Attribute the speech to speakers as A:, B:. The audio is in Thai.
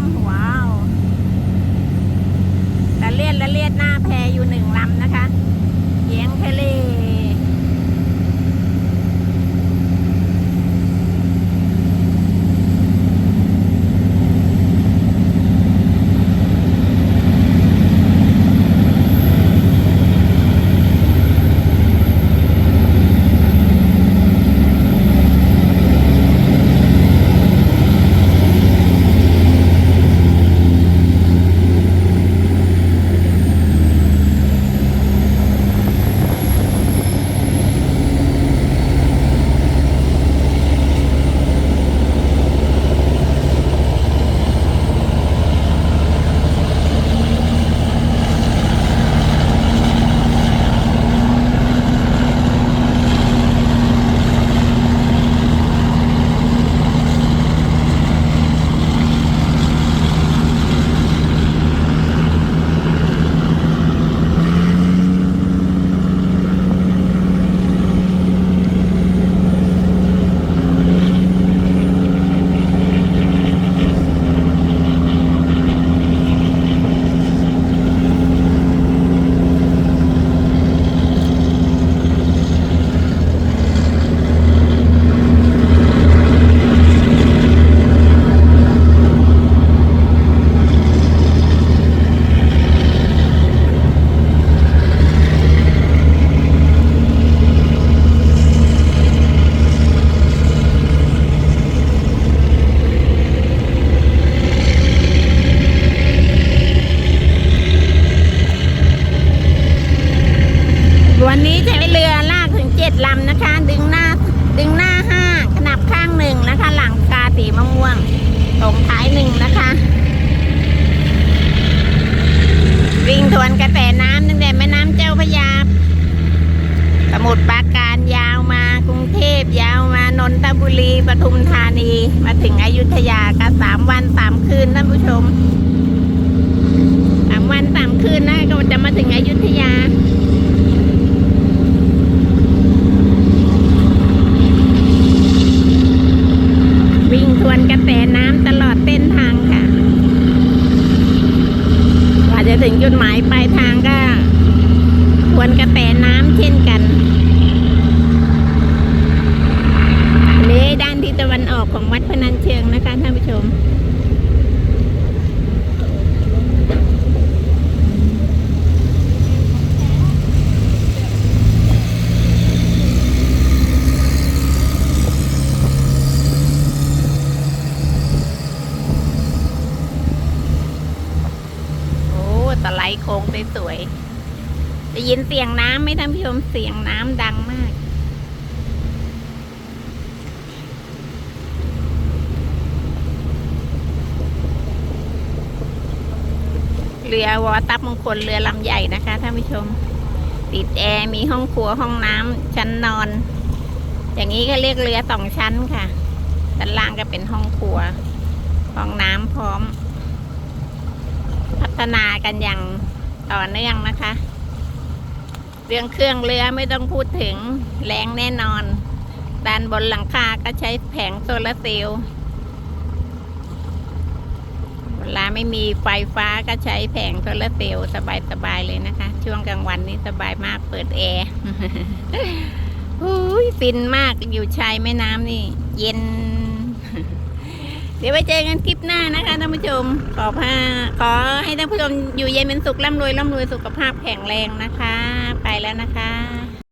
A: ม ว้าวละเลียดละเลียดหน้าแพอยู่หนึ่งลำนะคะเยียงทะเล ดึงหน้า ดึงหน้าห้าขนับข้างหนึ่งนะคะ หลังกาสีมะม่วงตรงท้ายหนึ่งนะคะ วิ่งทวนกระแสน้ำตั้งแต่แม่น้ำเจ้าพระยา สมุทรปราการยาวมากรุงเทพยาวมานนทบุรีปทุมธานี มาถึงอยุธยาก็สามวันสามคืนท่านผู้ชมสามวันสามคืนนะก็จะมาถึงอยุธยา วิ่งทว แสน้ำตลอดเส้นทางค่ะกว่าจะถึงจุดหมายปลายทางก็ทวนกระแสน้ำเช่นกันอันนี้ด้านทิศตะวันออกของวัดพนัญเชิงนะคะท่านผู้ชม โอ้ตะไล โค้งสวยๆได้ยินเสียงน้ำไหมท่านผู้ชมเสียงน้ำดังมากเรือวอตับมงคลเรือลำใหญ่นะคะท่านผู้ชม ติดแอร์มีห้องครัวห้องน้ำชั้นนอน อย่างนี้ก็เรียกเรือสองชั้นค่ะด้านล่างก็เป็นห้องครัว ห้องน้ำพร้อม พัฒนากันอย่างต่อเนื่องนะคะ เรื่องเครื่องเรือไม่ต้องพูดถึงแรงแน่นอน ด้านบนหลังคาก็ใช้แผงโซลาร์เซลล์เวลาไม่มีไฟฟ้าก็ใช้แผงโซลาร์เซลล์สบายๆเลยนะคะ ช่วงกลางวันนี้สบายมากเปิดแอร์อุ้ยฟินมากอยู่ชายแม่น้ำนี่ เย็น เดี๋ยวไปเจอกันคลิปหน้านะคะท่านผู้ชม ขอพาขอให้ท่านผู้ชมอยู่เย็นเป็นสุขร่ำรวยร่ำรวยสุขภาพแข็งแรงนะคะ ไปแล้วนะคะ